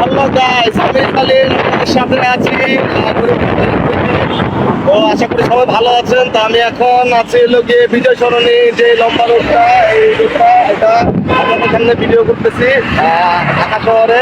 Hello guys আমি সাথে আছি। তো আশা করি সবাই ভালো আছেন। তো আমি এখন আছি লোকে বিজয় সরণি, যে লম্বা রোডটা, এই রোডটা, এটা আপনাদের সামনে ভিডিও করতেছি ঢাকা শহরে।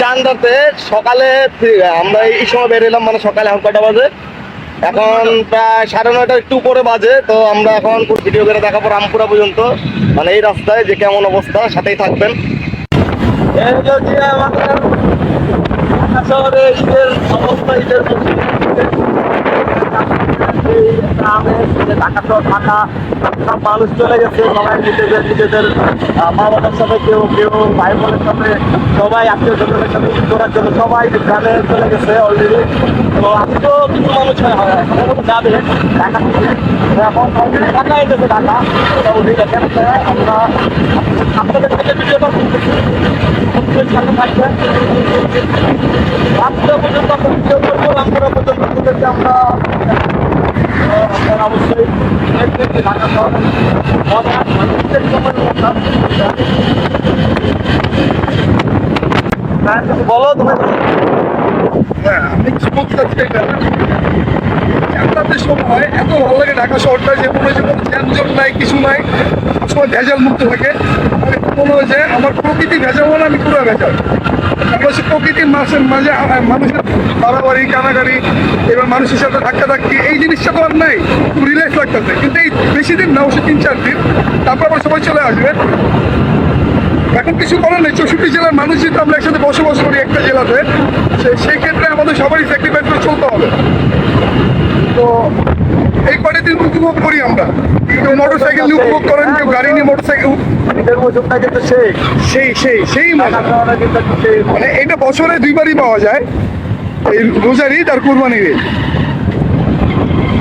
চান্দাতে সকালে, আমরা এই সময় বের এলাম মানে সকালে এখন কয়টা বাজে? এখন প্রায় সাড়ে নয়টা একটু উপরে বাজে, তো আমরা এখন ভিডিও করে দেখাবো রামপুরা পর্যন্ত। মানে এই রাস্তায় যে কেমন অবস্থা, সাথেই থাকবেন এই যে আমাদের ঢাকা শহরে ঈদের অবস্থা ঈদের ঢাকা সব মানুষ চলে গেছে সবাই নিজেদের নিজেদের মা বাবার সাথে কেউ কেউ ভাই বোনের সাথে সবাই আত্মীয় স্বজনের সাথে করার জন্য সবাই গ্রামে চলে গেছে অলরেডি তো আজকেও কিছু মানুষ যাবে এখন ঢাকা। এসেছে ঢাকা তো আমরা আপনাদের থেকে ভিডিওটা সাথে পর্যন্ত আমরা ভিডিও করব পর্যন্ত আমরা অবশ্যই যে ঢাকা শহর বলো তুমি হ্যাঁ, আমি কিছু বলতে চাচ্ছি। যাতায়াতের সময় এত ভালো লাগে ঢাকা শহরটা যে মনে হচ্ছে কোনো নাই কিছু নাই সবসময় ভেজাল মুক্ত থাকে একটু হয়েছে আমার প্রকৃতি ভেজাল মানে আমি পুরো ভেজাল। আমরা হচ্ছে প্রকৃতির মাসের মাঝে মানুষের বাড়াবাড়ি, কানাগাড়ি, এবার মানুষের সাথে ধাক্কা ধাক্কি, এই জিনিসটা তো আর নাই রিল্যাক্স লাগতেছে। কিন্তু এই বেশি দিন না অবশ্যই তিন, চার দিন, তারপর আবার সবাই চলে আসবে। এখন কিছু করার নেই, চৌষট্টি জেলার মানুষ যেহেতু আমরা একসাথে বসবাস করি একটা জেলাতে, সে- সেই ক্ষেত্রে আমাদের সবারই স্যাক্রিফাইস করে চলতে হবে। তো এই কটা দিন উপভোগ করি আমরা। কেউ মোটর সাইকেল নিয়ে উপভোগ করেন, কেউ গাড়ি নিয়ে মোটর সাইকেল সেই সেই সেই মানে এটা বছরে দুইবারই পাওয়া যায়। এই রোজার ঈদ আর কোরবানির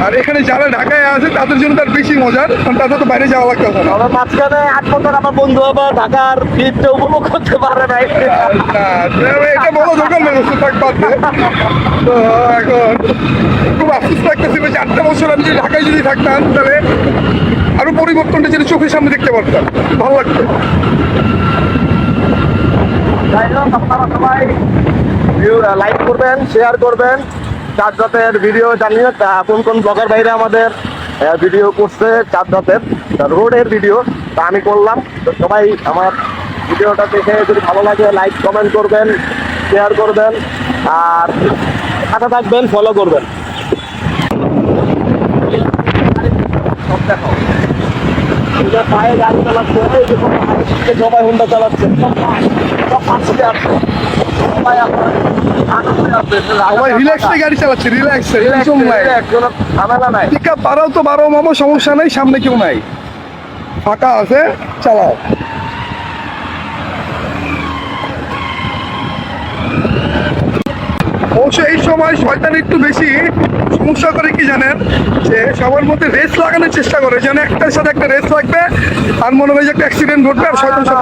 আর এখানে যারা ঢাকায় আছে তাদের জন্য তার বেশি মজার কারণ তাদের তো বাইরে যাওয়া লাগতেছে না। আমার মাঝখানে আট বছর আমার বন্ধু আবার ঢাকার ঈদটা উপভোগ করতে পারে না, এটা বলো দোকান নেই থাক বাদ তো এখন খুব আফসোস লাগতেছে যে আটটা বছর আমি যদি ঢাকায় যদি থাকতাম তাহলে আরও পরিবর্তনটা যেটা চোখের সামনে দেখতে পারতাম। ভালো লাগতো। আপনারা সবাই লাইক করবেন শেয়ার করবেন। চার জাতের ভিডিও জানিয়ে, তা কোন কোন ব্লগার বাইরে আমাদের ভিডিও করছে চার জাতের রোডের ভিডিও তা আমি করলাম। তো সবাই আমার ভিডিওটা দেখে যদি ভালো লাগে লাইক কমেন্ট করবেন শেয়ার করবেন, আর সাথে থাকবেন ফলো করবেন। পায়ে গাড়ি চালাচ্ছে সবাই হুন্ডা চালাচ্ছে। সবাই রিল্যাক্সে গাড়ি চালাচ্ছে রিল্যাক্সে নাই। ঝামেলা বাড়াও তো বারো মামা সমস্যা নেই সামনে কেউ নাই। ফাঁকা আছে চালাও। অবশ্য এই সময় শয়তান একটু বেশি সমস্যা করে কি জানেন? যে সবার মধ্যে রেস লাগানোর চেষ্টা করে। যেন একটার সাথে একটা রেস লাগবে আর মনে হয় যে একটা অ্যাক্সিডেন্ট ঘটবে আর শয়তান সব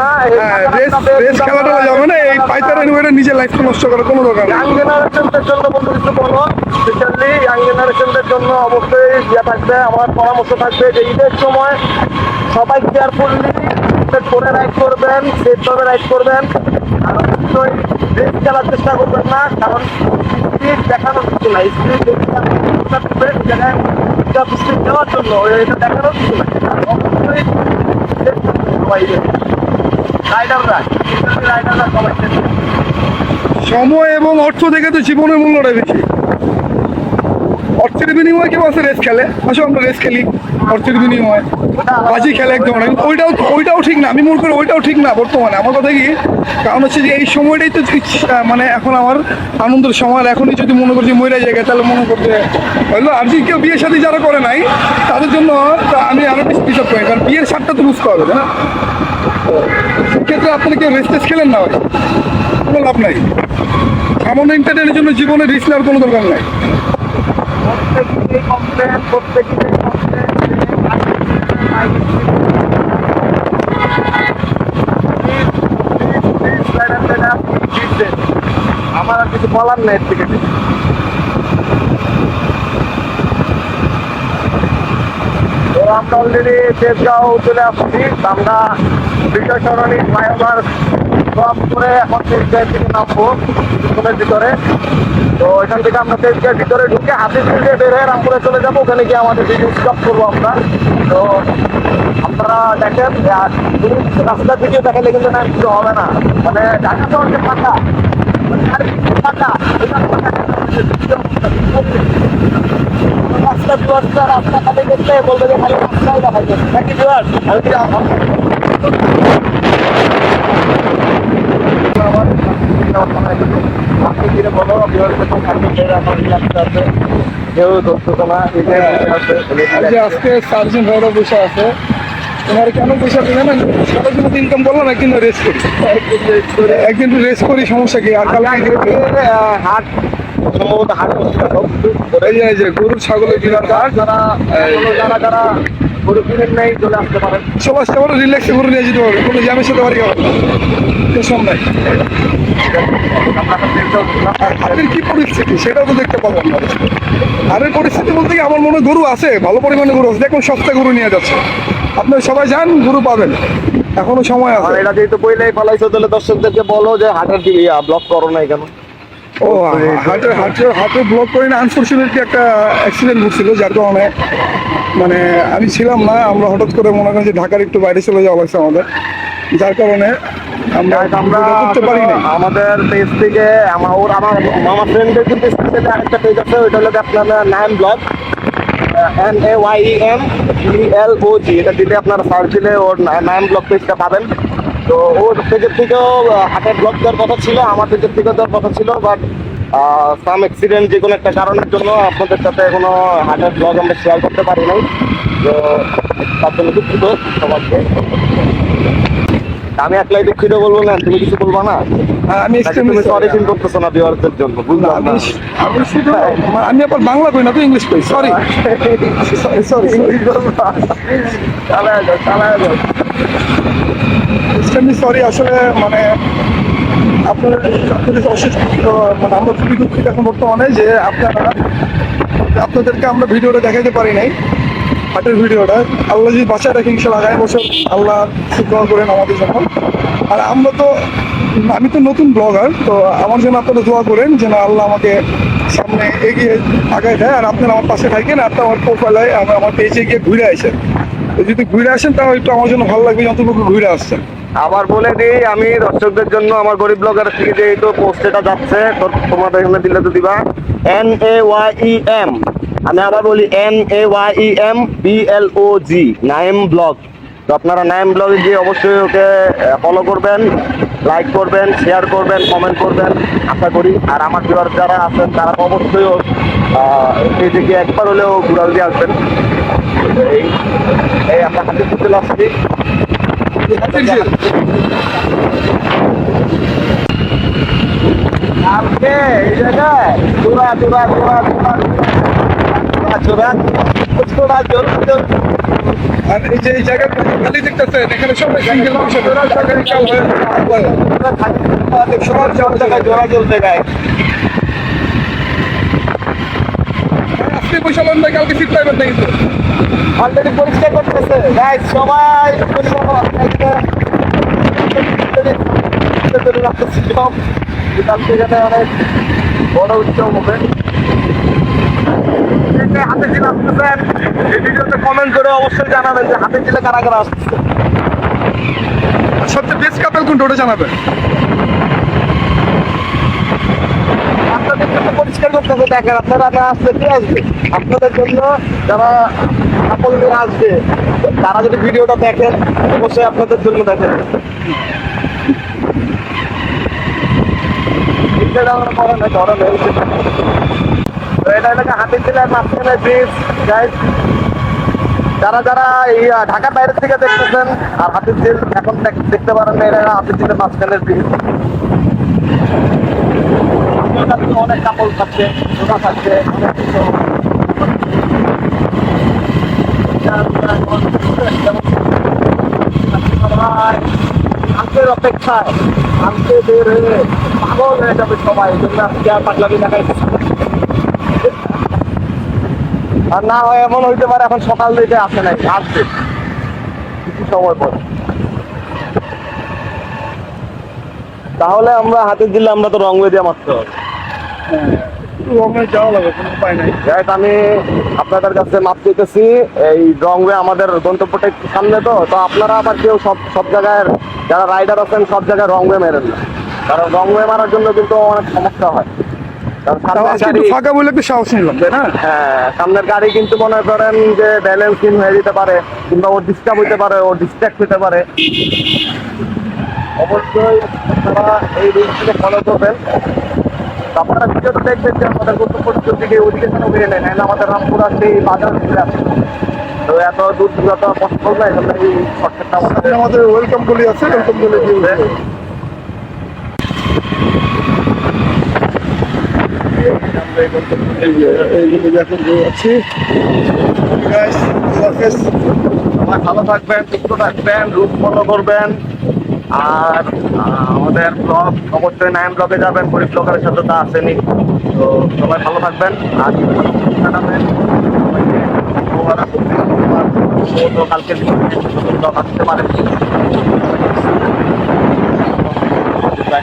না হ্যাঁ রেস খেলাটা যাবে না। এই নিজের নষ্ট করার কোনো দরকার নেই। জেনারেশনদের জন্য বন্ধু কিছু বলো? স্পেশালি ইয়াং জেনারেশনদের জন্য অবশ্যই ইয়ে থাকবে আমার পরামর্শ থাকবে যে ঈদের সময় সবাই কেয়ারফুললি করে রাইড করবেন সেফভাবে রাইড করবেন। আর খেলার চেষ্টা করবেন না, কারণ স্পিড দেখানোর কিছু নাই। স্পিড জায়গায় স্পিড দেওয়ার জন্য এটা দেখানোর কিছু সবাই রাইডাররা রাইডাররা সময় এবং অর্থ দেখে তো জীবনের মূল্যটা বেশি। অর্থের বিনিময়ে কেউ আছে রেস খেলে? আসো, আমরা রেস খেলি। অর্থের বিনিময়ে। বাজি খেলে এক ধরনের ওইটাও ওইটাও ঠিক না। আমি মনে করি ওইটাও ঠিক না বর্তমানে। আমার কথা কি? কারণ হচ্ছে যে এই সময়টাই তো মানে এখন আমার আনন্দের সময়। এখনই যদি মনে করছি মহিলা জায়গায় তাহলে মনে করতে হলো, আর যদি কেউ বিয়ের সাথে যারা করে নাই, তাদের জন্য আমি আরও বেশি করি কারণ বিয়ের স্বাদটা তো বুঝতে হবে না? সেক্ষেত্রে আপনি কেউ রেস টেস খেলেন না কোনো লাভ নাই। সামান্য ইন্টারনেটের জন্য জীবনে রিস্ক নেওয়ার কোনো দরকার নাই। প্রত্যেকটি কমপ্লেন প্রত্যেকটি আমার আর কিছু বলার নেই থেকে। আমরা অলরেডি তেজগাঁও চলে আসছি। আমরা বিজয় সরণি, ফ্লাইওভার ক্রস করে এখন তেজগাঁয়ের দিকে নামবো। ভিতরে। তো এখান থেকে আমরা তেজগাঁয়ের ভিতরে ঢুকে হাতে থেকে বের হয়ে রামপুরে চলে যাব। ওখানে গিয়ে আমাদের ভিডিও স্টপ করব আমরা। তো আপনারা দেখেন রাস্তার ভিডিও দেখালে কিন্তু না কিছু হবে না। মানে ঢাকা শহর যে ফাঁকা মানে এটা রাস্তা দুয়ারটা রাস্তা খালি দেখলে বলবে যে খালি রাস্তায় দেখা যায় নাকি আমি বলো বিহার থেকে আমার আছে কেউ ধরতো না যে আছে এই যে আজকে চারজন ভাইরা বসে আছে তোমার কেন পয়সা না মতো ইনকাম করলাম একদিন রেস্ট করি। একদিন রেস্ট করি সমস্যা কি? আর কালকে হাট সম্ভবত হাট এই যে এই যে গরু ছাগলের হাট যারা যারা যারা গরু কিনেন নেই চলে আসতে পারেন। পারো রিল্যাক্সে নিয়ে যেতে পারবে কোনো জ্যামের সাথে বাড়ি হবে না। টেনশন নাই। হাটের কি পরিস্থিতি? সেটাও তো দেখতে পাবো আমরা। হাটের পরিস্থিতি বলতে কি আমার মনে গরু আছে ভালো পরিমাণে গরু আছে। দেখুন সস্তা গরু নিয়ে যাচ্ছে। আপনারা সবাই যান গরু পাবেন। এখনও সময় আছে। এটা যেহেতু বইলেই ফেলাইছো তাহলে দর্শকদেরকে বলো যে হাটের দিকে ব্লক করো নাই কেন? ও হাটের হাটের হাটে ব্লক করে না আনফর্চুনেটলি একটা অ্যাক্সিডেন্ট ঘটছিল যার কারণে মানে আমি ছিলাম না। আমরা হঠাৎ করে মনে করি যে ঢাকার একটু বাইরে চলে যাওয়া লাগছে আমাদের। যার কারণে আমরা Guys, আমরা ভিডিওটা করতে পারি না আমাদের পেজ থেকে আমার ওর আমার মামা ফ্রেন্ডের কিন্তু স্পেশালি আরেকটা পেজ আছে ওইটা হলো আপনার Naim blog N A Y M E L O G এটা দিলে আপনার সার্চ দিলে ওর নাইন ব্লগ পেজটা পাবেন। তো ওর পেজের থেকেও হাটের ব্লগ দেওয়ার কথা ছিল আমার পেজের থেকেও দেওয়ার কথা ছিল বাট সাম অ্যাক্সিডেন্ট যে কোনো একটা কারণের জন্য আপনাদের সাথে এখনও হাটের ব্লগ আমরা শেয়ার করতে পারি নাই। তো তার জন্য দুঃখিত সবাইকে। আমি একলাই দুঃখিত বলব না তুমি কিছু বলবা না? হ্যাঁ, আমি তুমি সরি ফিল করতেছো না ভিউয়ারদের জন্য বুঝলাম না। আমি শুধু আমি আবার বাংলা কই না তো ইংলিশ কই সরি সরি চালায় যাও চালায় যাও। সরি আসলে মানে আপনাদের আপনাদের অশেষ মানে আমরা খুবই দুঃখিত এখন বর্তমানে যে আপনারা আপনাদেরকে আমরা ভিডিওটা দেখাতে পারি নাই। হাটের ভিডিওটা, আল্লাহ যদি বাঁচায় রাখে, ইনশাল্লাহ আগামী বছর আল্লাহ সুগ্রহ করেন আমাদের জন্য। আর আমরা তো, আমি তো নতুন ব্লগার, তো আমার জন্য আপনারা দোয়া করেন যেন আল্লাহ আমাকে সামনে এগিয়ে আগায় দেয়। আর আপনারা আমার পাশে থাকেন আপনি আমার প্রোফাইলে আমার আমার পেজে গিয়ে ঘুরে আসেন। যদি ঘুরে আসেন, তাহলে একটু আমার জন্য ভালো লাগবে, যতটুকু ঘুরে আসছেন। আবার বলে দিই, আমি দর্শকদের জন্য আমার গরিব ব্লগার থেকে যে এই তো পোস্ট যাচ্ছে তোমাদের এখানে দিলে তো দিবা। N A Y E M আমি আবার বলি N A Y E M B L O G Naim blog তো আপনারা নাইম ব্লগে গিয়ে অবশ্যই ওকে ফলো করবেন লাইক করবেন শেয়ার করবেন কমেন্ট করবেন, আশা করি। আর আমার ভিউয়ার যারা আছেন, তারা অবশ্যই পেজে গিয়ে একবার হলেও ঘুরাল দিয়ে আসবেন। এই এই আপনার হাতে চলে আসছি আজকে এই জায়গায় চোরা চোরা চোরা চোরা চোরা চোরা আর এই যে এই জায়গাটা খালি দেখতেছেন এখানে সবাই সিঙ্গেল হয়ে সবার সব জায়গায় জোড়া চলতে গায় আজকে পয়সা দেয় কালকে ফিট পাইবেন না কিন্তু। অলরেডি পরিষ্কার করতেছে। গাইস সবাই সেখানে অনেক বড় উৎসব হবে। হাতে ছিল আসতেছেন এই ভিডিওতে কমেন্ট করে অবশ্যই জানাবেন যে হাতে ছিল কারা কারা আসতেছে সবচেয়ে বেস্ট কাপেল কোনটা ওটা জানাবেন। আপনাদের জন্য পরিষ্কার করতেছে দেখেন আপনারা না আসলে কে আসবে? আপনাদের জন্য যারা আসবে তারা যদি ভিডিওটা দেখেন অবশ্যই আপনাদের জন্য দেখেন। এটা আমরা করে না ধরেন এটা জেলার যারা যারা এই ঢাকার বাইরে থেকে দেখতেছেন, আর হাতির ঝিল এখন দেখতে পারেন এটা হাতির ঝিলের মাঝখানের ব্রিজ অনেক কাপড় থাকছে অপেক্ষায় আজকে বের হয়ে পাগল হয়ে যাবে সবাই আজকে আর পাগলামি দেখাই আর না হয় এমন হইতে পারে এখন সকাল দিকে আসে নাই আসবে। কিছু সময় পর। তাহলে আমরা হাতের দিলে আমরা তো রং দিয়ে মারতে হবে। আমি আপনাদের কাছে মাপ দিতেছি এই রংওয়ে আমাদের গন্তব্যটা একটু সামনে তো তো আপনারা আবার কেউ সব সব জায়গায় যারা রাইডার আছেন সব জায়গায় রংওয়ে মেরেন না। কারণ রংওয়ে মারার জন্য কিন্তু অনেক সমস্যা হয়। ফাঁকা বলে একটু সাহস নিলাম তাই না? হ্যাঁ সামনের গাড়ি কিন্তু মনে করেন যে ব্যালেন্সিং হয়ে যেতে পারে কিংবা ও ডিস্টার্ব হইতে পারে ও ডিস্ট্রাক্ট হতে পারে। অবশ্যই আপনারা এই রুলসগুলো ফলো করবেন। আপনারা ভিডিওটা দেখবেন যে আমাদের গন্তব্য দিকে ওদিকে কেন বেরিয়ে নেয় নাহলে আমাদের রামপুরা সেই বাজার ঘুরে তো এত দূর দূর তো পসিবল না এই শর্টকাটটা আমাদের ওয়েলকাম গলি আছে ওয়েলকাম গলি দিয়ে এই এই যে এখন যে আছি সবাই ভালো থাকবেন, সুস্থ থাকবেন রুট ফলো করবেন। আর আমাদের ব্লগ অবশ্যই নাইন ব্লগে যাবেন গরিব ব্লগের সাথে তো আসেনি। তো সবাই ভালো থাকবেন, আর কালকে আসতে পারে। Bye bye